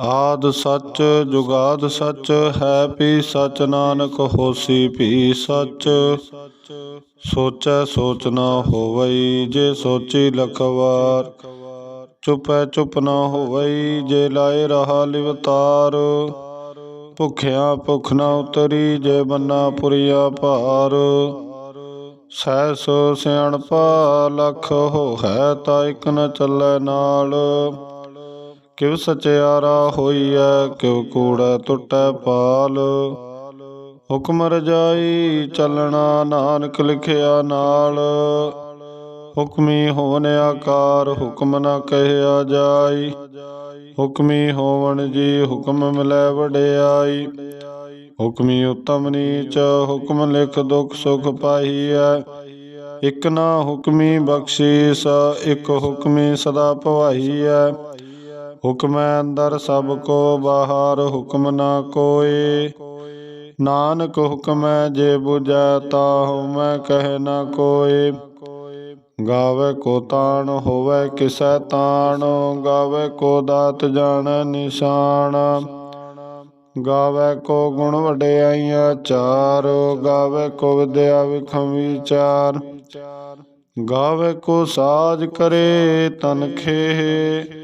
ਆਦ ਸੱਚ, ਜੁਗਾਦ ਸੱਚ, ਹੈ ਪੀ ਸਚ ਨਾਨਕ, ਹੋਸੀ ਭੀ ਸੱਚ। ਸੋਚੈ ਸੋਚ ਨਾ ਹੋਵਈ, ਜੇ ਸੋਚੀ ਲਖਵਾਰ। ਚੁਪੈ ਚੁਪ ਨਾ ਹੋਵਈ, ਜੇ ਲਾਏ ਰਹਾ ਲਿਵਤਾਰ ਭੁਖਿਆ ਭੁਖ ਨਾ ਉਤਰੀ, ਜੇ ਬੰਨਾ ਪੁਰੀਆ ਭਾਰ। ਸਹਿ ਸਹਿਸ ਸਿਆਣਪਾ, ਲਖ ਹੋ ਹੈ ਤਾ ਇਕ ਨ ਚੱਲੈ ਨਾਲ। ਕਿਵ ਸਚਿਆਰਾ ਹੋਈਐ, ਕਿਵ ਕੂੜੈ ਟੁੱਟੈ ਪਾਲ ਹੁਕਮ ਰਜਾਈ ਚੱਲਣਾ ਨਾਨਕ ਲਿਖਿਆ ਨਾਲ। ਹੁਕਮੀ ਹੋਵਨ ਆਕਾਰ ਹੁਕਮ ਨਾ ਕਹਿਆ ਜਾਈ। ਹੁਕਮੀ ਹੋਵਣ ਜੀ ਹੁਕਮ ਮਿਲੈ ਵਡਿਆਈ। ਹੁਕਮੀ ਉਤਮ ਨੀਚ ਹੁਕਮ ਲਿਖ ਦੁਖ ਸੁਖ ਪਾਈਐ ਇਕ ਨਾ ਹੁਕਮੀ ਬਖਸ਼ੀਸ, ਇਕ ਹੁਕਮੀ ਸਦਾ ਭਵਾਈਐ ਹੁਕਮੈ ਅੰਦਰ ਸਭ ਕੋ, ਬਾਹਰ ਹੁਕਮ ਨਾ ਕੋਏ। ਨਾਨਕ ਹੁਕਮੈ ਜੇ 부ਜੈ ਤਾਹੁ ਮੈਂ ਕਹਿ ਨਾ ਕੋਏ। ਗਾਵੇ ਕੋ ਤਾਣ, ਹੋਵੇ ਕਿਸੈ ਤਾਣ। ਗਾਵੇ ਕੋ ਦਾਤ ਜਾਣੈ ਨਿਸ਼ਾਨ। ਗਾਵੇ ਕੋ ਗੁਣ ਵਡਿਆਈਆਂ ਚਾਰ। ਗਾਵੇ ਕੋ ਵਿਦਿਆ ਵਿਖਮ ਵਿਚਾਰ। ਗਾਵੇ ਕੋ ਸਾਜ ਕਰੇ ਤਨ ਖੇਹ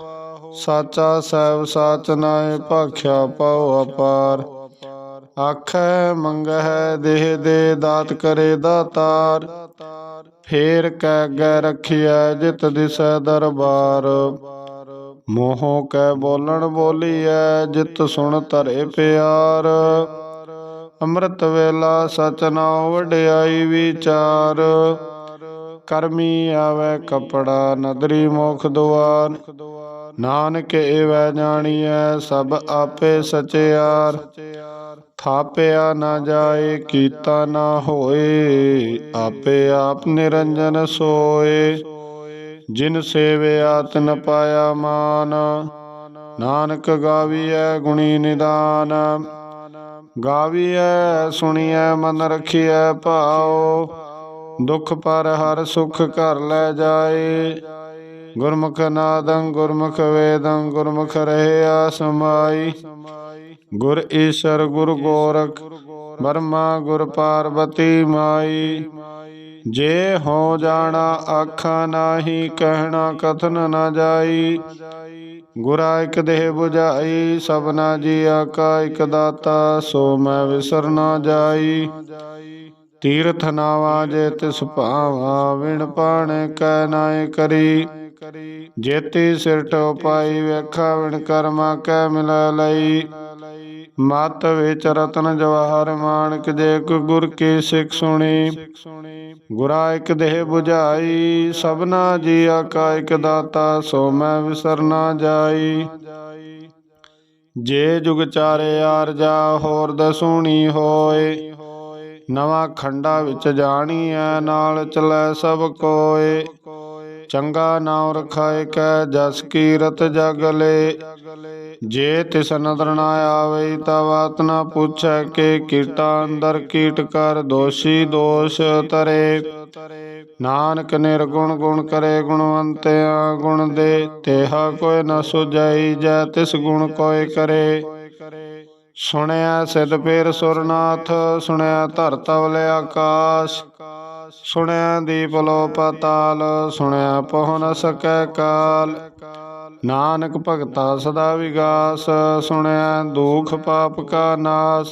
ਸਾਚਾ ਸਹਿਬ ਸਾਚ ਨਾਏ ਭਾਖਿਆ ਪਾਉ ਅਪਾਰ। ਆਖੈ ਮੰਗਹਿ ਦੇਹ ਦੇ ਦਾਤ ਕਰੇ ਦਾਤਾਰ। ਫੇਰ ਕੈ ਗੈ ਰਖਿਐ ਜਿਤ ਦਿਸੈ ਦਰਬਾਰ। ਮੋਹ ਕੈ ਬੋਲਣ ਬੋਲੀਐ ਜਿਤ ਸੁਣ ਧਰੇ ਪਿਆਰ। ਅੰਮ੍ਰਿਤ ਵੇਲਾ ਸਚ ਨਾਉ ਵਡਿਆਈ ਵਿਚਾਰ। ਕਰਮੀ ਆਵੇ ਕਪੜਾ ਨਦਰੀ ਮੁਖ ਦੁਆਰ। ਨਾਨਕ ਏਵੈ ਜਾਣੀਐ, ਸਭ ਆਪੇ ਸਚਿਆਰ। ਥਾਪਿਆ ਨਾ ਜਾਏ, ਕੀਤਾ ਨਾ ਹੋਏ, ਆਪੇ ਆਪ ਨਿਰੰਜਨ ਸੋਏ। ਜਿਨ ਸੇਵਿਆ, ਤਿਨ ਪਾਇਆ ਮਾਨ। ਨਾਨਕ ਗਾਵੀਐ, ਗੁਣੀ ਨਿਦਾਨ। ਗਾਵੀਐ, ਸੁਣੀਐ, ਮਨ ਰਖੀਐ, ਭਾਉ। ਦੁਖ ਪਰ ਹਰ ਸੁਖ ਘਰ ਲੈ ਜਾਏ। ਗੁਰਮੁਖ ਨਾਦੰ ਗੁਰਮੁਖ ਵੇਦੰ ਗੁਰਮੁਖ ਰਹਿਆ ਸਮਾਈ। ਗੁਰ ਈਸ਼ਰ ਗੁਰ ਗੋਰਖ ਬਰਮਾ ਗੁਰ ਪਾਰਬਤੀ ਮਾਈ। ਜੇ ਹੋ ਜਾਣਾ ਆਖਾਂ ਨਾਹੀ ਕਹਿਣਾ ਕਥਨ ਨਾ ਜਾਈ। ਗੁਰਾ ਇਕ ਦੇਹ 부ਝਾਈ ਸਭਨਾ ਜੀਆ ਕਾ ਇਕ ਦਾਤਾ ਸੋ ਮੈਂ ਵਿਸਰ ਨਾ ਜਾਈ। ਤੀਰਥ ਨਾਵਾ ਜੇ ਤਿਸ ਭਾਵਾ ਵਿਣ ਪਾਣੇ ਕੈ ਨਾਏ ਕਰੀ। ਜੇਤੀ ਸਿਰ ਟੋ ਪਾਈ ਵੇਖਾ ਵਿਣ ਕਰਮਾ ਕੈ ਮਿਲੈ ਲਈ। ਮਤ ਵਿੱਚ ਰਤਨ ਜਵਾਹਰ ਮਾਨਕ ਜੇ ਕੋ ਗੁਰ ਕੀ ਸਿੱਖ ਸੁਣੀ। ਗੁਰਾ ਇਕ ਦੇਹ 부ਝਾਈ ਸਭਨਾ ਜੀਆ ਕਾ ਇਕ ਦਾਤਾ ਸੋ ਮੈਂ ਵਿਸਰ ਨਾ ਜਾਈ। ਜੇ ਜੁਗ ਚਾਰੇ ਆਰਜਾ ਹੋਰ ਦਸੂਣੀ ਹੋਏ। ਨਵਾਂ ਖੰਡਾ ਵਿੱਚ ਜਾਣੀਐ ਨਾਲ ਚਲੈ ਸਭ ਕੋਏ। ਚੰਗਾ ਨਾਮ ਰਖਾਏ ਕੈ ਜਸ ਕੀਰਤ ਜਗ ਜੇ ਤਿਸ ਨਦਰ ਨਾ ਆਵੇ ਤਾ ਬਾਤ ਨਾ ਪੁੱਛੈ ਕਿ ਕੀਟਾ ਅੰਦਰ ਕੀਟ ਕਰ ਦੋਸ਼ੀ ਦੋਸ਼ ਤਰੇ। ਨਾਨਕ ਨਿਰਗੁਣ ਗੁਣ ਕਰੇ ਗੁਣਵੰਤਿਆ ਗੁਣ ਦੇ, ਤੇਹਾ ਕੋਈ ਨ ਸੁਝਾਈ ਜੈ ਤਿਸ ਗੁਣ ਕੋਇ ਕਰੇ। ਸੁਣਿਆ ਸਿਧ ਪੇਰ ਸੁਰਨਾਥ, ਸੁਣਿਆ ਧਰ ਤਵਲ ਆਕਾਸ਼। ਸੁਣਿਆ ਦੀਪ ਪਤਾਲ, ਸੁਣਿਆ ਪਹੁ ਨ ਸਕੈ ਕਾਲ। ਨਾਨਕ ਭਗਤਾ ਸਦਾ ਵਿਗਾਸ, ਸੁਣਿਆ ਦੁਖ ਪਾਪ ਕਾ ਨਾਸ।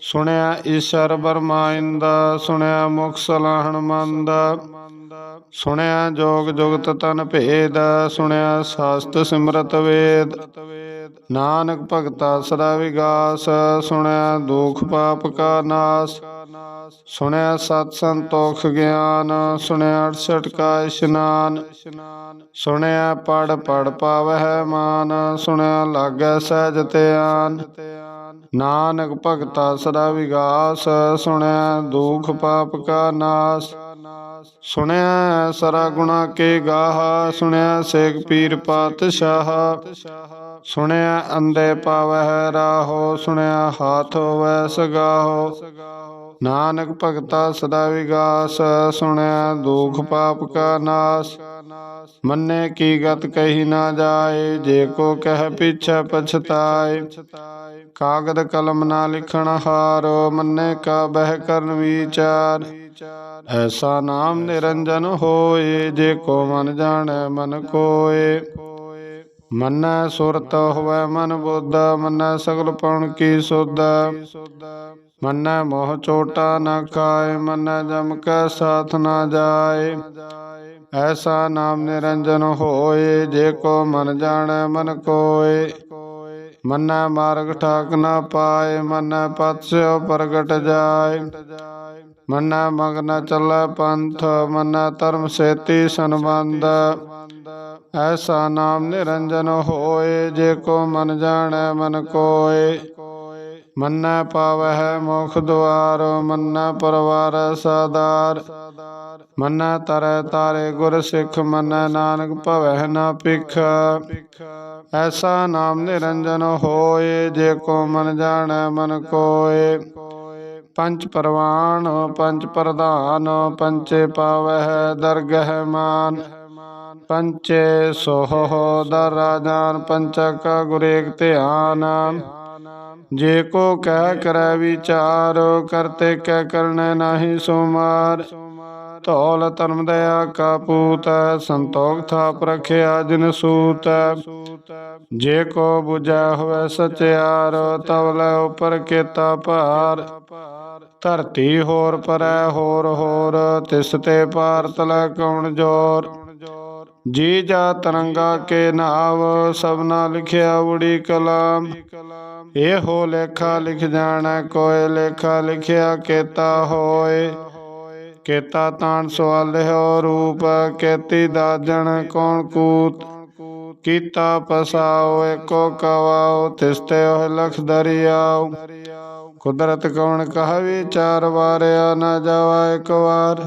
ਸੁਣਿਆ ਈਸ਼ਰ ਬਰਮਾ ਇੰਦਾ ਸੁਣਿਆ ਮੁਖ ਸਲਾਹਣ ਮੰਦ। ਸੁਣਿਆ ਜੋਗ ਜੁਗਤ ਤਨ ਭੇਦ, ਸੁਣਿਆ ਸਾਸਤ ਸਿਮਰਤ ਵੇਦ। ਨਾਨਕ ਭਗਤਾ ਸਦਾ ਵਿਗਾਸ ਸੁਣਿਆ ਦੁਖ ਪਾਪ ਕਾ ਨਾਸ ਸੁਣਿਆ ਸਤ ਸੰਤੋਖ ਗਿਆਨ ਸੁਣਿਆ 68 ਕਾ ਇਸ਼ਨਾਨ ਸੁਣਿਆ ਪੜ ਪੜ ਪਾਵਹਿ ਮਾਨ ਸੁਣਿਆ ਲਾਗੈ ਸਹਿਜ ਧਿਆਨ। ਨਾਨਕ ਭਗਤਾ ਸਦਾ ਵਿਗਾਸ ਸੁਣਿਆ ਦੁਖ ਪਾਪ ਕਾ ਨਾਸ ਸੁਣਿਆ ਸਰਾ ਗੁਣਾ ਕੇ ਗਾਹ ਸੁਣਿਆ ਸੇਖ ਪੀਰ ਪਾਤਸ਼ਾਹ। ਸੁਣਿਆ ਅੰਦੇ ਪਾਵਹਿ ਰਾਹੋ, ਸੁਣਿਆ ਹਾਥ ਹੋਵੈ ਸਗਾਹੋ। ਨਾਨਕ ਭਗਤਾ ਸਦਾ ਵਿਗਾਸ, ਸੁਣਿਆ ਦੁਖ ਪਾਪ ਕਾ ਨਾਸ। ਮੰਨੇ ਕੀ ਗਤ ਕਹੀ ਨਾ ਜਾਏ, ਜੇ ਕੋ ਕਹਿ ਪਿਛੈ ਪਛਤਾਏ। ਕਾਗਦ ਕਲਮ ਨਾ ਲਿਖਣ ਹਾਰੋ, ਮੰਨੇ ਕਾ ਬਹਿ ਕਰਨ ਵਿਚਾਰ। ਐਸਾ ਨਾਮ ਨਿਰੰਜਨ ਹੋਏ, ਜੇ ਕੋ ਮਨ ਜਾਣੈ ਮਨ ਕੋਏ। ਮੰਨੈ ਸੁਰਤ ਹੋਵੈ ਮਨ ਬੁੱਧ, ਮੰਨੈ ਸਗਲ ਪਉਣ ਕੀ ਸੁਧ। ਮੰਨੈ ਮੋਹ ਚੋਟਾ ਨਾ ਖਾਏ, ਮੰਨੈ ਜਮ ਕੈ ਸਾਥ ਨਾ ਜਾਏ। ਐਸਾ ਨਾਮ ਨਿਰੰਜਨ ਹੋਏ, ਜੇ ਕੋ ਮਨ ਜਾਣੈ ਮਨ ਕੋਏ। ਮੰਨੈ ਮਾਰਗ ਠਾਕ ਨਾ ਪਾਏ, ਮੰਨੈ ਪਤ ਸਿਓ ਪ੍ਰਗਟ ਜਾਏ। ਮੰਨੈ ਮਗਨ ਚੱਲੈ ਪੰਥ, ਮੰਨੈ ਧਰਮ ਸੇਤੀ ਸੰਬੰਧ। ਐਸਾ ਨਾਮ ਨਿਰੰਜਨ ਹੋਏ, ਜੇ ਕੋ ਮਨ ਜਾਣੈ ਮਨ ਕੋਏ। ਮੰਨੈ ਪਾਵਹਿ ਮੁਖ ਦੁਆਰ, ਮੰਨੈ ਪਰਵਾਰ ਸਾਦਾਰ। ਮੰਨੈ ਤਰੈ ਤਾਰੇ ਗੁਰ ਸਿੱਖ, ਮੰਨੈ ਨਾਨਕ ਭਵਹਿ ਨਾ ਪਿਖ ਐਸਾ ਨਾਮ ਨਿਰੰਜਨ ਹੋਏ, ਜੇ ਕੋ ਮਨ ਜਾਣੈ ਮਨ ਕੋਏ। ਪੰਚ ਪਰਵਾਨ ਪੰਚ ਪ੍ਰਧਾਨ ਪੰਚੇ ਪਾਵਹਿ ਦਰਗਹਿ ਮਾਨ। ਪੰਚੇ ਸੋਹ ਦਰ ਰਾਜਾਨ ਪੰਚਕ ਗੁਰੇਕ ਧਿਆਨ। ਜੇ ਕੋ ਕਹਿ ਕਰੈ ਵਿਚਾਰ ਕਰਤੇ ਕਹਿ ਕਰਨੈ ਨਾਹੀ ਸੁਮਾਰ। ਧੌਲ ਧਰਮ ਦਇਆ ਕਾ ਪੂਤ ਸੰਤੋਖ ਥਾਪ ਰਖਿਆ ਜਿਨ ਸੂਤ ਜੇ ਕੋ 부ਜੈ ਹੋਵੇ ਸਚਿਆਰ, ਤਵ ਲੈ ਉਪਰ ਕੇਤਾ ਭਾਰ। ਧਰਤੀ ਹੋਰ ਪਰੈ ਹੋਰ ਹੋਰ, ਤਿਸ ਤੇ ਭਾਰਤ ਲੈ ਕੌਣ ਜੋਰ। ਜੀ ਜਾ ਤਰੰਗਾ ਕੇ ਨਾਵ ਸਭਨਾ ਲਿਖਿਆ ਉੜੀ ਕਲਾਮ। ਇਹੋ ਲੇਖਾ ਲਿਖ ਜਾਣਾ ਕੋਏ ਲੇਖਾ ਲਿਖਿਆ ਕੇਤਾ ਹੋਏ ਕੇਤਾ ਤਾਣ ਸਵਾਲਿਓ ਰੂਪ, ਕੇਤੀ ਦਾਜਣ ਕੌਣ ਕੂਤ। ਕੀਤਾ ਪਸਾਓ ਏਕੋ ਕਵਾਓ ਤਿਸਤੇ ਉਹ ਲਖ ਦਰਿਆਓ ਕੁਦਰਤ ਕੌਣ ਕਹ ਵਿਚਾਰ ਵਾਰਿਆ ਨਾ ਜਾਵਾ ਇੱਕ ਵਾਰ।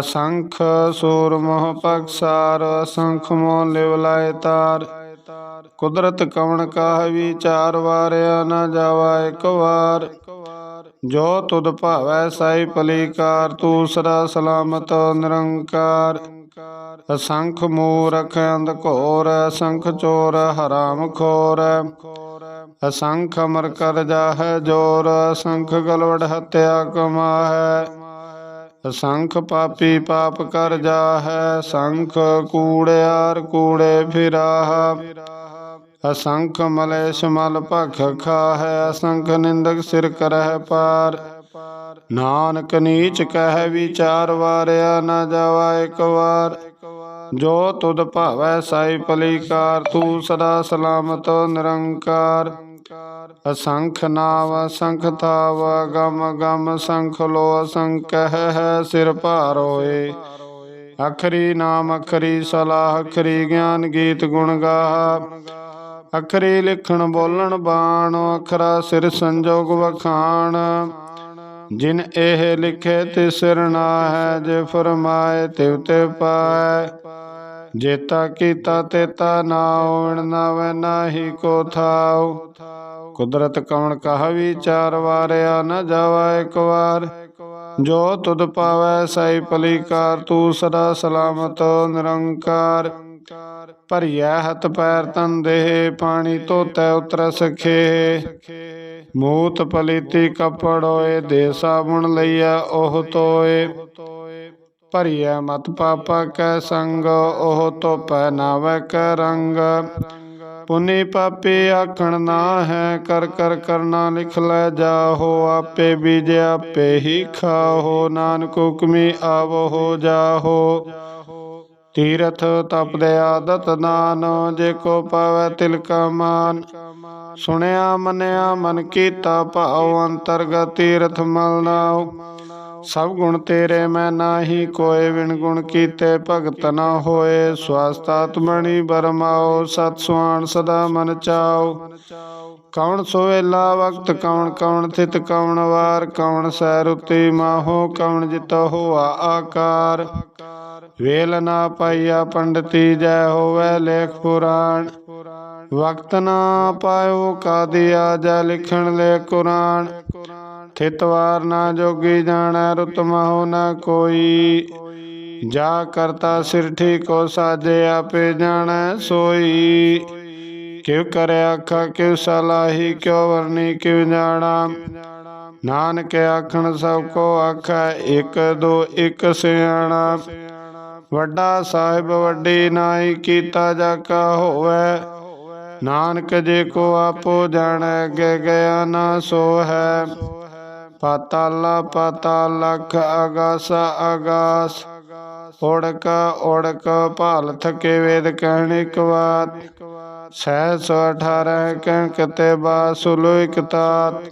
ਅਸੰਖ ਸੂਰ ਮੋਹ ਪਕਸਾਰ ਅਸੰਖ ਮੋਹ ਲਿਵ ਲਾਇ ਤਾਰ। ਕੁਦਰਤ ਕਵਣ ਕਾਹ ਵਿਚਾਰ, ਵਾਰਿਆ ਨਾ ਜਾਵਾ ਇੱਕ ਵਾਰ। ਜੋ ਤੁਧ ਭਾਵੈ ਸਾਈ ਪਲੀਕਾਰ ਤੂੰ ਸਦਾ ਸਲਾਮਤ ਨਿਰੰਕਾਰ। ਅਸੰਖ ਮੂਰਖ ਅੰਧ ਘੋਰ, ਅਸੰਖ ਚੋਰ ਹਰਾਮ ਖੋਰ। ਅਸੰਖ ਅਮਰ ਕਰ ਜਾਹੈ ਜੋਰ, ਅਸੰਖ ਗਲਵੜ ਹਤਿਆ ਕਮਾਹੈ। ਅਸੰਖ ਪਾਪੀ ਪਾਪ ਕਰ ਜਾਹੈ, ਸੰਖ ਕੂੜਿਆਰ ਕੂੜੇ ਫਿਰਾਹ। ਅਸੰਖ ਮਲੇਸ਼ ਮਲ ਭਖ ਖਾਹੈ, ਅਸੰਖ ਨਿੰਦਕ ਸਿਰ ਕਰਹਿ ਪਾਰ। ਨਾਨਕ ਨੀਚ ਕਹਿ ਵਿਚਾਰ ਵਾਰਿਆ, ਨਾ ਜਾਵਾ ਇੱਕ ਵਾਰ। ਜੋ ਤੁਧ ਭਾਵੈ ਸਾਈ ਪਲੀਕਾਰ ਤੂੰ ਸਦਾ ਸਲਾਮਤ ਨਿਰੰਕਾਰ। ਅਸੰਖ ਨਾਵ, ਅਸੰਖ ਤਾਵ, ਗਮ ਗਮ ਸੰਖ ਲੋ, ਅਸੰਖ ਹੈ ਸਿਰ ਭਾਰ ਹੋਏ ਅਖਰੀ ਨਾਮ, ਅਖਰੀ ਸਲਾਹ, ਅਖਰੀ ਗਿਆਨ ਗੀਤ ਗੁਣ ਗਾਹ ਅਖਰੀ ਲਿਖਣ, ਬੋਲਣ, ਬਾਣ, ਅਖਰਾ ਸਿਰ ਸੰਜੋਗ ਵਖਾਣ। ਜਿਨ ਇਹ ਲਿਖੇ ਤੇ ਸਿਰ ਨਾ ਹੈ ਜੇ ਫਰਮਾਏ ਤਿਵ ਤੇ ਪਾਏ। ਜੇਤਾ ਕੀਤਾ ਤੇਤਾ ਨਾ ਨਾਵੇ ਨਾਹੀ ਕੋ ਥਾਉ। ਕੁਦਰਤ ਕਵਣ ਕਹ ਵਿਚਾਰ ਵਾਰਿਆ ਨ ਜਾਵਾ ਇੱਕ ਵਾਰ। ਜੋ ਤੁਧ ਪਾਵੈ ਸਾਈ ਭਲੀ ਕਾਰ ਤੂੰ ਸਦਾ ਸਲਾਮਤ, ਨਿਰੰਕਾਰ। ਭਰੀਐ ਹੱਥ ਪੈਰ ਤਨ ਦੇਹ, ਪਾਣੀ ਧੋਤੈ ਉਤਰ ਸਖੇ। ਮੂਤ ਪਲੀਤੀ ਕਪੜ ਹੋਏ ਦੇ ਸਾਬੁਣ ਲਈਐ ਉਹ ਤੋਏ। ਭਰੀਐ ਮਤ ਪਾਪਾ ਕੈ ਸੰਗ, ਉਹ ਧੋਪੈ ਨਾਵੈ ਕੈ ਰੰਗ। ਪੁਨੀ ਪਾਪੀ ਆਖਣ ਨਾ ਹੈ, ਕਰ ਕਰ ਕਰਨਾ ਲਿਖ ਲੈ ਜਾਹੋ, ਆਪੇ ਬੀਜ ਆਪੇ ਹੀ ਖਾਹੋ, ਨਾਨਕ ਹੁਕਮੀ ਆਵੋ ਹੋ ਜਾਹੋ। ਤੀਰਥ ਤਪਦੇ ਆਦਤ ਦਾਨ ਜੇ ਕੋ ਪਾਵੈ ਤਿਲ ਕਾ ਮਾਨ। ਸੁਣਿਆ ਮੰਨਿਆ ਮਨ ਕੀਤਾ ਭਾਉ, ਅੰਤਰਗਤ ਤੀਰਥ ਮਲ ਨਾਉ ਸਭ ਗੁਣ ਤੇਰੇ ਮੈਂ ਨਾਹੀ ਕੋਏ ਵਿਣ ਗੁਣ ਕੀਤੇ ਭਗਤ ਨਾ ਹੋਏ। ਸਵਾਸਤਾਤਮਣੀ ਬਰਮਾਓ ਸਤ ਸੁਆਣ ਸਦਾ ਮਨ ਚਾਓ। ਕੌਣ ਸੋਵੇਲਾ ਵਕਤ, ਕੌਣ ਕੌਣ ਥਿਤ, ਕੌਣ ਵਾਰ, ਕੌਣ ਸੈ ਰੁਤੀ ਮਾਹੋ, ਕੌਣ ਜਿਤ ਹੋਆ ਆਕਾਰ। ਵੇਲ ਨਾ ਪਾਈਆ ਪੰਡਤੀ, ਜੈ ਹੋਵੇ ਲੇਖ ਪੁਰਾਣ। ਵਕਤ ਨਾ ਪਾਇਓ ਕਾਦੀਆ ਜੈ ਲਿਖਣ ਲੈ ਕੁਰਾਨ। ਥਿਤ ਵਾਰ ਨਾ ਜੋਗੀ ਜਾਣੈ, ਰੁਤ ਮਹੁ ਨਾ ਕੋਈ। ਜਾ ਕਰਤਾ ਸਿਰਠੀ ਠੀਕੋ ਸਾਜੇ ਆਪੇ ਜਾਣੈ, ਸੋਈ। ਕਿਉ ਕਰੇ ਆਖਾ ਕਿਉ ਸਲਾਹੀ, ਕਿਉ ਵਰਨੀ ਕਿਉ ਜਾਣਾ। ਨਾਨਕ ਆਖਣ, ਸਭ ਕੋ ਆਖੈ, ਇੱਕ ਦੋ, ਇਕ ਸਿਆਣਾ। ਵੱਡਾ ਸਾਹਿਬ, ਵੱਡੀ ਨਾਈ, ਕੀਤਾ ਜਾ ਕਾ ਹੋਵੇ। ਨਾਨਕ ਜੇ ਕੋ ਆਪੋ ਜਾਣੈ, ਅੱਗੇ ਗਿਆ ਨਾ ਸੋ ਹੈ ਪਾਤਾਲਾ ਪਾਤਾਲ ਲਖ ਆਗਾਸ ਆਗਾਸ ਓੜਕ ਓੜਕ ਭਾਲ ਥਕੇ ਵੇਦ ਕਹਿਣ ਇਕ ਬਾਤ ਸਹਿ ਸੌ ਅਠਾਰਹ ਕਹਿ ਕਤੇ ਬਾਸੁਲੋ ਇਕ ਤਾਤ।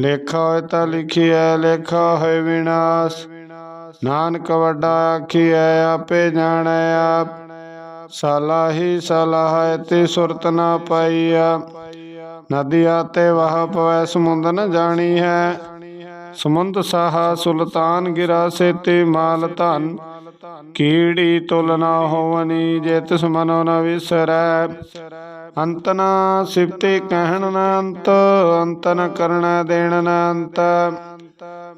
ਲੇਖਾ ਹੋਇ ਤਾਂ ਲਿਖੀਐ, ਲੇਖਾ ਹੋਇ ਵਿਨਾਸ਼। ਨਾਨਕ ਵੱਡਾ ਆਖੀਐ, ਆਪੇ ਜਾਣੈ ਆਪ। ਸਲਾਹੀ ਸਲਾਹ ਤੇ ਸੁਰਤ ਨਾ ਪਾਈਆ ਨਦੀਆਂ ਤੇ ਵਹ ਪਵੈ ਸਮੁੰਦ ਨ ਜਾਣੀ ਹੈ ਸਮੁੰਦ ਸਾਹਾ ਸੁਲਤਾਨ ਗਿਰਾ ਸੇਤੀ ਮਾਲ ਧਨ, ਕੀੜੀ ਤੁਲ ਨਾ ਹੋਵਨੀ ਜੇ ਤਿਸ ਮਨੋ ਨ ਵਿਸਰੈ। ਅੰਤ ਨ ਸਿਫਤੇ ਕਹਿਣ ਨ ਅੰਤ ਅੰਤ ਨ ਕਰਣ ਦੇਣ ਨ ਅੰਤ।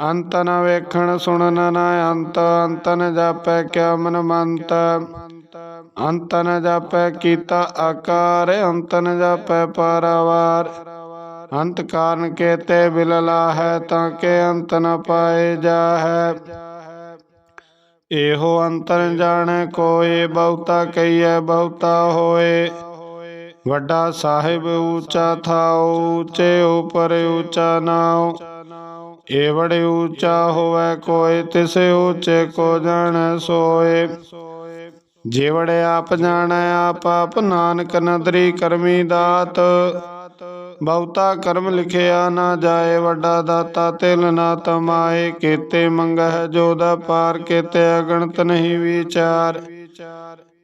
ਅੰਤ ਨ ਵੇਖਣ ਸੁਣਨ ਨਾ ਅੰਤ ਅੰਤ ਨ ਜਾਪੈ ਕਿਆ ਮਨ ਮੰਤ। ਅੰਤ ਨ ਜਾਪੈ ਕੀਤਾ ਆਕਾਰ ਅੰਤ ਨ ਜਾਪੈ ਪਾਰਾਵਾਰ। ਅੰਤ ਕਾਰਨ ਕੇਤੇ ਬਿਲਲਾ ਹੈ, ਤਾਂ ਕੇ ਅੰਤ ਨ ਪਾਏ ਜਾਹੈ। ਇਹੋ ਅੰਤਰ ਜਾਣੈ ਕੋਏ ਬਹੁਤਾ ਕਈਐ ਬਹੁਤਾ ਹੋਏ। ਵੱਡਾ ਸਾਹਿਬ ਊਚਾ ਥਾਉ ਊਚੇ ਉਪਰ ਊਚਾ ਨਾਉ। ਏ ਊਚਾ ਹੋਵੇ ਕੋਏ ਤਿਸੇ ਊਚੇ ਕੋ ਜਾਣੈ, ਸੋਏ। ਜਿਵੜੇ ਆਪ ਜਾਣੈ, ਆਪ ਆਪ ਨਾਨਕ ਨਦਰੀ ਕਰਮੀ ਦਾਤ। ਬਹੁਤਾ ਕਰਮ ਲਿਖਿਆ ਨਾ ਜਾਏ, ਵੱਡਾ ਦਾਤਾ ਤਿਲ ਨਾ ਤਮਾਏ। ਕੀਤੇ ਮੰਗਹਿ ਜੋਦਾ ਪਾਰ ਕੀਤੇ, ਅਗਣਤ ਨਹੀਂ ਵਿਚਾਰ।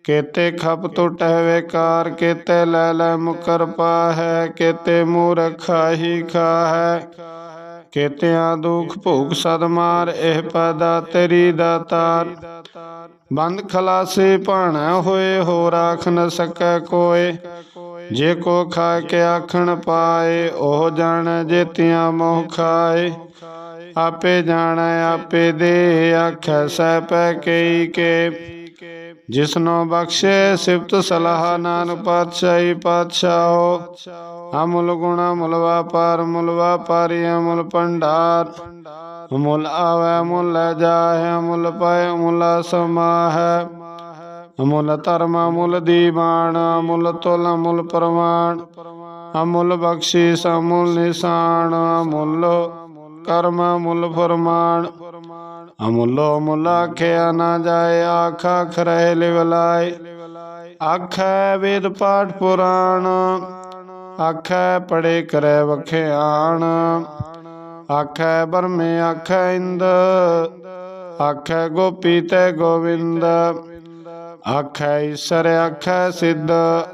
ਕੀਤੇ ਖਪ ਟੁਟੈ ਵੇਕਾਰ ਕੀਤੇ, ਲੈ ਲੈ ਮੁਕਰ ਪਾਹੈ। ਕੀਤੇ ਮੂਰਖਾ ਹੀ ਖਾਹੈ। ਕੀਤਿਆਂ ਦੁਖ ਭੋਗ ਸਦ ਮਾਰ, ਇਹ ਪਦਾ ਤੇਰੀ ਦਾਤਾਰ। ਬੰਦ ਖਲਾਸੇ ਭਾਣਾ ਹੋਏ ਹੋ ਰਾਖ ਨ ਸਕੈ ਕੋਏ। ਜੇ ਕੋ ਖਾ ਕੇ ਆਖਣ ਪਾਏ, ਉਹ ਜਾਣ ਜੇਤਿਆਂ ਮੋਹ ਖਾਏ। ਆਪੇ ਜਾਣੈ, ਆਪੇ ਦੇ, ਆਖੈ ਸਹਿ ਪੈ ਕਈ ਕੇ। ਜਿਸਨੋ ਬਖਸ਼ੇ, ਸਿਫਤ ਸਲਾਹ ਨਾਨਕ ਪਾਤਸ਼ਾਹੀ ਪਾਤਸ਼ਾਹੋ। ਅਮੁਲ ਗੁਣਾ ਮੁਲ ਵਾਪਾਰ ਮੁਲ ਵਾਪਾਰੀ ਅਮੁਲ ਭੰਡਾਰ। ਮੁਲ ਆਵੈ ਮੁਲ ਲੈ ਜਾਹੇ ਮੁਲ ਪਾਏ ਮੁਲ ਸਮਾਹੈ ਅਮੁਲ ਧਰਮ, ਅਮੁਲ ਦੀਵਾਨ, ਅਮੁਲ ਤੁਲ, ਅਮੁਲ ਪ੍ਰਮਾਣ ਅਮੁਲ ਬਖਸ਼ਿਸ਼ ਅਮੁਲ ਨਿਸ਼ਾਨ, ਅਮੁਲ ਕਰਮ, ਅਮੁਲ ਫਰਮਾਨ। ਅਮੁਲੋ ਮੁਲ ਆਖਿਆ ਨਾ ਜਾਏ, ਆਖਾ ਖਰੇ ਲਿਵਲਾਏ ਆਖੈ ਵੇਦ ਪਾਠ ਪੁਰਾਣ, ਆਖੈ ਪੜੇ ਕਰੈ ਵਖਿਆਣ। ਆਖੈ ਬਰਮੇ, ਆਖੈ ਇੰਦ, ਆਖੈ ਗੋਪੀ ਤੇ ਗੋਵਿੰਦ। ਆਖੈ ਈਸਰ, ਆਖੈ ਸਿੱਧ,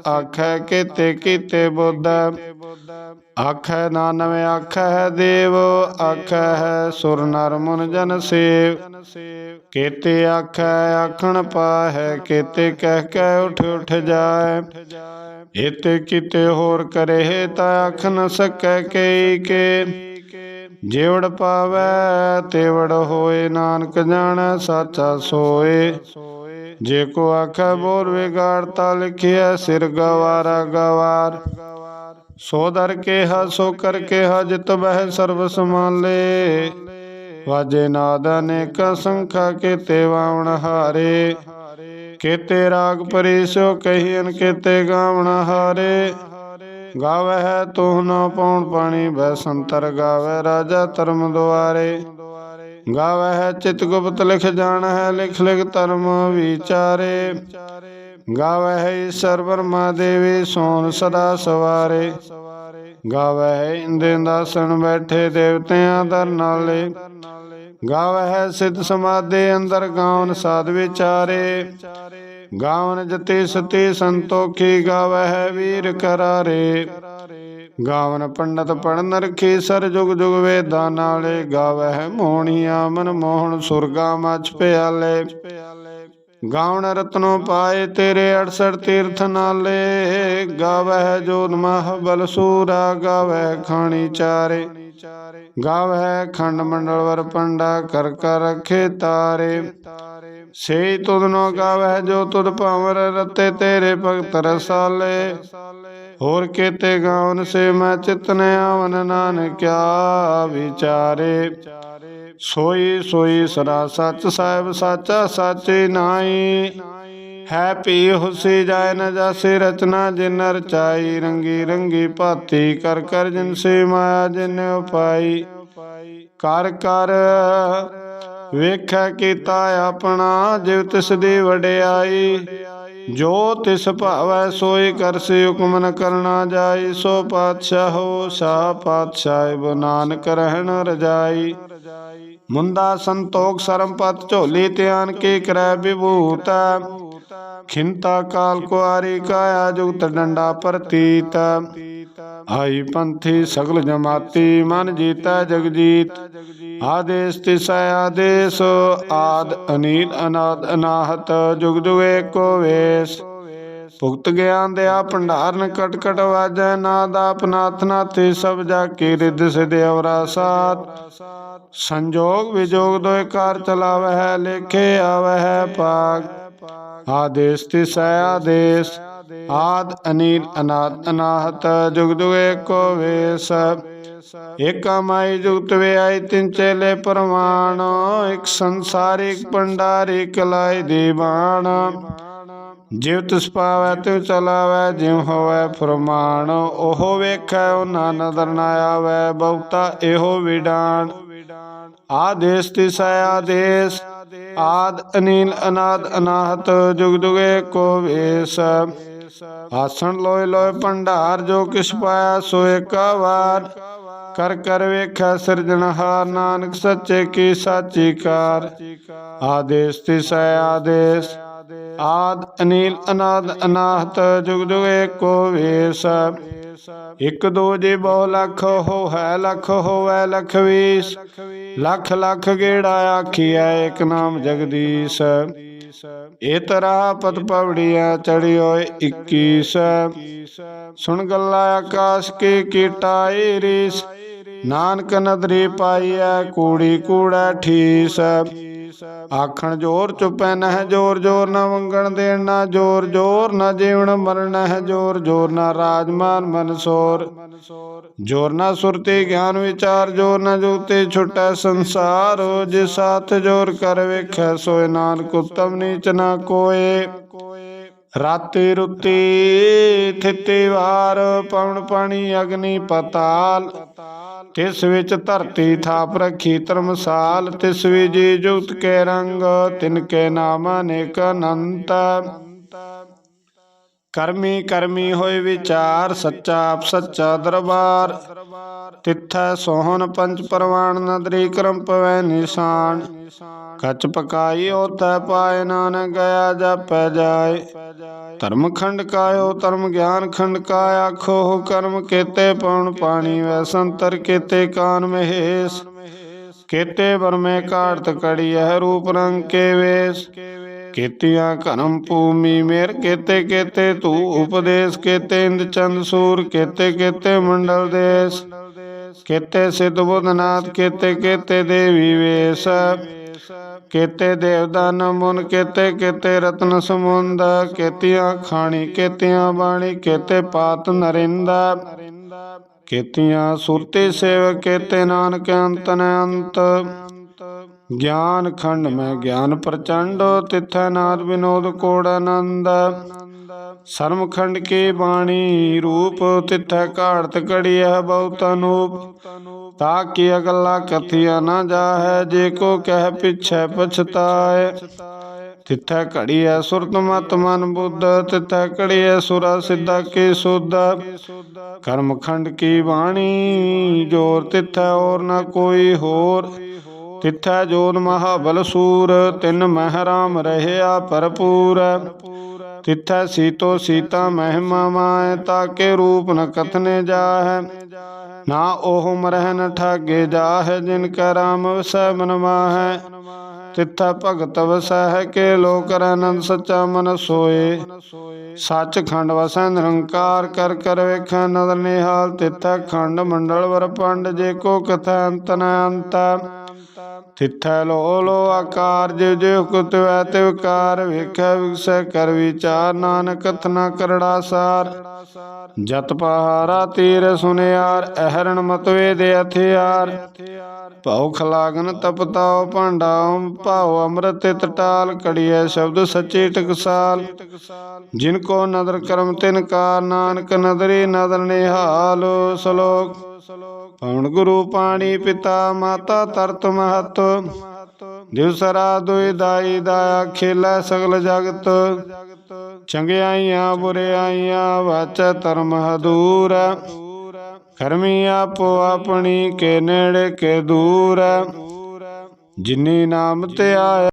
ਆਖੈ ਕੀਤੇ ਕੀਤੇ ਬੁੱਧ। ਆਖੈ ਨਾਨਵੇਂ, ਆਖੈ ਹੈ ਦੇਵ, ਆਖੈ ਹੈ ਸੁਰ ਨਰ ਮੁਨ ਜਨ ਸੇਵ। ਕੀਤੇ ਆਖੈ ਆਖਣ ਪਾਹੈ, ਕੀਤੇ ਕਹਿ ਕਹਿ ਉਠ ਉਠ ਜਾਏ। ਇਤੇ ਕਿਤੇ ਹੋਰ ਕਰੇ, ਤਾਂ ਆਖ ਨ ਸਕੈ ਕਈ ਕੇ। ਜਿਵੜ ਪਾਵੈ, ਤੇਵੜ ਹੋਏ, ਨਾਨਕ ਜਾਣੈ, ਸਾਚਾ ਸੋਏ। ਜੇ ਕੋ ਆਖੈ ਬੋਰ ਵਿਗਾੜਤਾ ਲਿਖਿਆ ਸਿਰ ਗਵਾਰਾ ਗਵਾਰ। ਸੋ ਦਰ ਕੇਹਾ, ਸੋ ਕਰ ਕੇਹਾ, ਜਿਤ ਬਹਿ ਸਰਬ ਸਮਾਲੇ ਵਾਜੇ ਨਾਦ ਅਨੇਕ ਸੰਖਾ ਕੇ ਵਾਵਣ ਹਾਰੇ। ਕੀਤੇ ਰਾਗ ਪਰਿਸੋ ਕਹੀਨ ਕੀਤੇ ਗਾਵਣ ਹਾਰੇ। ਗਾਵੇ ਹੈ ਤੂੰ ਨਾ ਪਉਣ ਪਾਣੀ ਬੈ ਸੰਤਰ ਗਾਵੈ ਰਾਜਾ ਧਰਮ ਦੁਆਰੇ। ਗਾਵਹਿ ਚਿਤ ਗੁਪਤ ਲਿਖ ਜਾਣ ਹੈ ਲਿਖ ਲਿਖ ਧਰਮ ਵਿਚਾਰੇ। ਗਾਵਹਿ ਈਸ਼ਰ ਬਰਮਾ ਦੇਵੀ, ਸੋਨ ਸਦਾ ਸਵਾਰੇ। ਗਾਵਹਿ ਇੰਦੇ ਦਾਸਨ ਬੈਠੇ ਦੇਵਤਿਆਂ ਦਰ ਨਾਲੇ। ਗਾਵਹਿ ਸਿਧ ਸਮਾਦੇ ਅੰਦਰ ਗਾਵਨ ਸਾਧ ਵਿਚਾਰੇ। ਗਾਵਨ ਜਤੇ ਸਤੇ ਸੰਤੋਖੀ ਗਾਵਹਿ ਵੀਰ ਕਰਾਰੇ। ਗਾਵਨ ਪੰਡਤ ਪੜਨ ਰਖੇ ਸਰ ਜੁਗ ਜੁਗ ਵੇਦਾਂ ਨਾਲੇ ਗਾਵਹਿ ਮੋਹਣੀਆ, ਮਨ ਮੋਹਣ ਸੁਰਗਾ ਮਛ ਪਿਆਲੇ। ਗਾਵਣ ਰਤਨੋ ਪਾਏ ਤੇਰੇ 68 ਤੀਰਥ ਨਾਲੇ, ਗਾਵਹਿ ਜੋਤ ਮਹ ਬਲ ਸੂਰਾ, ਗਾਵਹਿ ਖਾਣੀ ਚਾਰੇ। ਗਾਵਹਿ ਖੰਡ ਮੰਡਲ ਵਰ ਪੰਡਾ ਕਰ ਕਰ ਰਖੇ ਤਾਰੇ। ਸੇ ਤੁਧ ਨੋ ਗਾਵਹਿ ਜੋ ਤੁਧ ਭਾਵਰ ਰਤੇ ਤੇਰੇ ਭਗਤ ਰਸਾਲੇ। ਹੋਰ ਕੀਤੇ ਗਾਵਨ ਸੇ ਮੈਂ ਚਿਤਨ ਆਵਨ ਨਾਨਕਿਆ ਵਿਚਾਰੇ। ਸੋਈ ਸੋਈ ਸਦਾ ਸੱਚ ਸਾਹਿਬ ਸਾਚਾ ਸਾਚੇ ਨਾਈ ਹੈ ਪੀ ਹੁਸੀ ਜਾਇ ਨ ਜਾਸੇ ਰਚਨਾ ਜਿਨ ਰਚਾਈ ਰੰਗੀ ਰੰਗੀ ਭਾਤੀ ਕਰ ਕਰ ਜਿਨ ਸੇ ਮਾਇਆ ਜਿਨ ਉਪਾਈ। ਕਰ ਕਰ ਵੇਖੈ ਕੀਤਾ ਆਪਣਾ, ਜਿਵ ਤਿਸ ਦੀ ਵਡਿਆਈ। ਜੋ ਤਿਸ ਭਾਵੈ ਸੋਈ ਕਰਸੀ ਹੁਕਮ ਨ ਕਰਨਾ ਜਾਈ, ਸੋ ਪਾਤਸ਼ਾਹੋ ਸਾ ਪਾਤਸ਼ਾਹ ਨਾਨਕ ਰਹਿਣ ਰਜਾਈ। ਮੁੰਦਾ ਸੰਤੋਖ ਸਰਮਪਤ ਝੋਲੀ ਧਿਆਨ ਕੀ ਕਰੈ ਵਿਭੂਤ। ਖਿੰਤਾ ਕਾਲ ਕੁਆਰੀ ਕਾਇਆ ਜੁਗਤ ਡੰਡਾ ਪ੍ਰਤੀਤ। ਹਾਈ ਪੰਥੀ ਸਗਲ ਜਮਾਤੀ ਮਨ ਜੀਤਾ ਜਗਜੀਤ। ਆਦੇਸ ਤਿਸੈ ਆਦੇਸ, ਆਦ ਅਨੀਲ ਅਨਾਦ ਅਨਾਹਤ, ਜੁਗ ਜੁਗ ਏਕੋ ਵੇਸ। ਭੁਗਤ ਗਿਆਨ ਦਿਆ ਭੰਡਾਰਨ ਕਟਕਟ ਕਟ ਵਾਜੈ, ਨਾਦ ਆਪਨਾਥ ਨਾਥੀ ਸਭ ਜਾ ਕੀ ਰਿੱਧ ਸਿਧ ਅਵਰਾ ਸਾਤ ਸੰਜੋਗ ਵਿਜੋਗ ਦੋਇ ਕਾਰ ਚਲਾਵਹਿ, ਲੇਖੇ ਆਵਹਿ ਪਾਕ ਆਦੇਸ ਤਿਸੈ ਆਦੇਸ, ਆਦ ਅਨੀਲ ਅਨਾਦ ਅਨਾਹਤ, ਜੁਗ ਜੁਗ ਏਕੋ ਵੇਸ। ਏਕਾ ਜੁਗਤ ਵਿਆਈ ਤਿਨ ਚੇਲੇ ਪਰਮਾਨ ਇਕ ਸੰਸਾਰਿਕ ਭੰਡਾਰੀ ਕਲਾਈ ਦੀਵਾਨ। ਜਿਵ ਤਿਸ ਪਾਵੈ ਤਿਵ ਚਲਾਵੈ, ਜਿਉ ਹੋਵੈ ਫਰਮਾਨ। ਉਹ ਵੇਖੈ, ਉਹਨਾਂ ਨਦਰ ਨਾ ਆਵੈ, ਬਹੁਤਾ ਇਹੋ ਵਿਡਾਨ। ਆਦੇਸ ਤਿਸੈ ਆਦੇਸ ਆਦ ਅਨੀਲ ਅਨਾਦ ਅਨਾਹਤ, ਜੁਗ ਜੁਗ ਏਕੋ ਵੇਸ। ਆਸਣ ਲੋਏ ਲੋਏ ਭੰਡਾਰ, ਜੋ ਕਿਛ ਪਾਇਆ ਸੋ ਏਕਾ ਵਾਰ ਕਰ ਕਰ ਵੇਖੈ ਸਿਰਜਣਹਾਰ ਨਾਨਕ ਸੱਚੇ ਕੀ ਸਾਚੀ ਕਾਰ। ਆਦੇਸ ਤਿਸੈ ਆਦੇਸ। ਆਦ ਅਨੀਲ ਅਨਾਦ ਅਨਾਹਤ, ਜੁਗ ਜੁਗ ਏਕੋ ਵੇਸ। ਇਕ ਦੋ ਜੇ ਬਹੁ ਲੱਖ ਹੋ ਹੈ ਲੱਖ ਲਖ ਵੀਸ। ਲੱਖ ਲੱਖ ਗੇੜਾ ਆਖੀਐ ਏਕ ਨਾਮ ਜਗਦੀਸ਼। ਇਹ ਤਰਾ ਪਤ ਪਵੜੀਆਂ ਚੜਿਓ 21 ਸੁਣ ਗੱਲਾ ਆਕਾਸ਼ ਕੇ ਕੀਟਾਏ ਰੀਸ। ਨਾਨਕ ਨਦਰੀ ਪਾਈਐ, ਕੂੜੀ ਕੂੜਾ ਠੀਸ। ਆਖਣ ਜੋਰ ਚੁਪੈ ਨਹਿ ਜੋਰ ਜੋਰ ਨਾ ਮੰਗਣ ਦੇਣ ਨਾ ਜੋਰ ਜੋਰ ਨਾ ਜੀਵਨ ਮਰਨ ਹੈ ਜੋਰ ਜੋਰ ਨਾ ਰਾਜਮਾਨ ਮਨਸੋਰ ਜੋਰ ਨਾ ਸੁਰਤੀ ਗਿਆਨ ਵਿਚਾਰ ਜੋਰ ਨਾ ਜੁਗਤੇ ਛੁਟੈ ਸੰਸਾਰ। ਜੇ ਸਾਥ ਜੋਰ ਕਰ ਵੇਖੈ ਸੋਏ ਨਾਨਕ ਉਤਮ ਨੀਚ ਨਾ ਕੋਏ। ਰਾਤੇ ਰੁੱਤੀ ਥਿੱਤੇ ਵਾਰ ਪਵਨ ਪਾਣੀ ਅਗਨੀ ਪਤਾਲ। ਤਿਸ ਵਿੱਚ ਧਰਤੀ ਥਾਪ ਰਖੀ, ਧਰਮਸਾਲ ਤਿਸ ਵਿੱਚ ਜੀ ਜੁਗਤ ਕੇ ਰੰਗ, ਤਿਨ ਕੇ ਨਾਮ ਅਨੇਕ ਅਨੰਤ। ਕਰਮੀ ਕਰਮੀ ਹੋਏ ਵਿਚਾਰ, ਸੱਚਾ ਆਪ ਸੱਚਾ ਦਰਬਾਰ। ਤਿੱਥੈ ਸੋਹਣ ਪੰਜ ਪਰਵਾਨ ਨਦਰੀ ਕਰਮ ਪਵੈ ਨਿਸ਼ਾਨ। ਕੱਚ ਪਕਾਈ ਉਤੈ ਪਾਏ ਨਾਨਕ ਗਿਆ ਜਪੈ ਜਾਏ। ਧਰਮ ਖੰਡ ਕਾਇਓ, ਧਰਮ ਗਿਆਨ ਖੰਡ ਕਾ ਆਖੋ ਕਰਮ ਕੀਤੇ ਪਉਣ ਪਾਣੀ ਵੈ ਸੰਤਰ ਕੀਤੇ ਕਾਨ ਮਹੇਸ਼। ਕੀਤੇ ਬਰਮੇ ਕੜੀ ਹੈ ਰੂਪ ਰੰਗ ਕੇ ਵੇਸ। ਕੀਤੀਆਂ ਕਰਮ ਭੂਮੀ ਮੇਰ, ਕੀਤੇ ਕੀਤੇ ਤੂ ਉਪਦੇਸ਼, ਕੀਤੇ ਇੰਦ ਚੰਦ ਸੂਰ, ਕੀਤੇ ਕੀਤੇ ਮੰਡਲ ਦੇਸ। ਕੇਤੇ ਸਿੱਧ ਬੁੱਧਨਾਥ ਕੇਤੇ ਕੇਤੇ ਦੇਵੀ ਵੇਸ। ਕੇਤੇ ਦੇਵਦਾਨ ਮੁਨ ਕੇਤੇ ਕੇਤੇ ਰਤਨ ਸਮੁੰਦ। ਕੇਤੀਆਂ ਖਾਣੀ, ਕੇਤੀਆਂ ਬਾਣੀ, ਕੇਤੇ ਪਾਤ ਨਰਿੰਦਾ। ਕੇਤੀਆਂ ਸੁਰਤੀ ਸੇਵ ਕੇਤੇ ਨਾਨਕ ਅੰਤ ਅੰਤ ਗਿਆਨ ਖੰਡ ਮੈਂ ਗਿਆਨ ਪ੍ਰਚੰਡ, ਤਿਥੈ ਨਾਦ ਵਿਨੋਦ ਕੋੜ ਆਨੰਦ। ਸਰਮ ਖੰਡ ਕੀ ਬਾਣੀ ਰੂਪ, ਤਿਥੈ ਘਾੜਤ ਘੜੀਐ ਬਹੁਤ ਅਨੂਪ ਤਾ ਕੀ ਅਗਲਾ ਕਥਿਆ ਨਾ ਜਾਹੈ, ਜੇ ਕੋ ਕਹਿ ਪਿਛੈ ਪਛਤਾਏ। ਤਿਥੈ ਘੜੀਐ ਸੁਰਤ ਮਤ ਮਨ ਬੁੱਧ, ਤਿਥੈ ਘੜੀਐ ਸੁਰਾ ਸਿੱਧਾ ਕੇ ਸੁਧ। ਕਰਮ ਖੰਡ ਕੀ ਬਾਣੀ, ਜੋਰ ਤਿਥੈ ਔਰ ਨਾ ਕੋਈ ਹੋਰ। ਤਿਥੈ ਜੋਨ ਮਹਾਬਲ ਸੂਰ, ਤਿਨ ਮਹਿ ਰਾਮ ਰਹਿਆ ਭਰਪੂਰ। ਤਿਥੈ ਸੀਤੋ ਸੀਤਾ ਮਹਿਮਾ ਮਾਇ, ਤਾਕੇ ਰੂਪ ਨ ਕਥਨੇ ਜਾਹੈ। ਨਾ ਉਹ ਮਰਹਿ ਨ ਠਾਗੇ ਜਾਹੈ, ਜਿਨ ਕੈ ਰਾਮ ਵਸੈ ਮਨ ਮਾਹੈ। ਤਿਥੈ ਭਗਤ ਵਸੈ ਕੇ ਲੋਕ ਆਨੰਦ ਸੱਚਾ ਮਨ ਸੋਏ। ਸੱਚ ਖੰਡ ਵਸੈ ਨਿਰੰਕਾਰ, ਕਰ ਕਰ ਵੇਖੈ ਨਦਰ ਨਿਹਾਲ। ਤਿਥੈ ਖੰਡ ਮੰਡਲ ਵਰ ਪੰਡ, ਜੇ ਕੋ ਕਥੈ ਅੰਤ ਨ ਅੰਤਾ। ਤਿਥੈ ਲੋ ਲੋ ਆਕਾਰ ਜਿ ਜਿ ਹੁਕਤ ਵੈ ਤੇ ਵਿਕਾਰ ਵੇਖੈ ਵਿਗਸੈ ਕਰ ਵਿਚਾਰ, ਨਾਨਕ ਕਥਨਾ ਕਰੜਾ ਸਾਰ। ਜਤ ਪਹਾਰਾ ਤੀਰ ਸੁਨਿਆਰ, ਅਹਰਣ ਮਤਵੇ ਦੇ ਹਥਿਆਰ। ਭਉ ਖਲਾਗਨ ਤਪਤਾਉ ਭਾਂਡਾ ਭਾਉ ਅੰਮ੍ਰਿਤ ਤਿਤ ਟਾਲ, ਕੜੀਐ ਸ਼ਬਦ ਸੱਚੇ ਟਕਸਾਲ। ਜਿਨ ਕੋ ਨਦਰ ਕਰਮ ਤਿਨ ਕਾਰ, ਨਾਨਕ ਨਦਰੀ ਨਦਰ ਨਿਹਾਲ, ਸ਼ਲੋਕ। ਪਵਨ ਗੁਰੂ ਪਾਣੀ ਪਿਤਾ, ਮਾਤਾ ਤਰਤ ਮਹਤ। ਦਿਵਸਰਾ ਦੁਇ ਦਾਈ ਦਾਇਆ ਖੇਲਾ ਸਗਲ ਜਗਤ। ਚੰਗਿਆਈਆਂ ਬੁਰਿਆਈਆਂ ਵਾਚ ਧਰਮ ਹਦੂਰ। ਕਰਮੀ ਆਪੋ ਆਪਣੀ ਕੇ ਨੇੜੇ ਕੇ ਦੂਰ। ਜਿਨੀ ਨਾਮ ਤੇ ਆਇਆ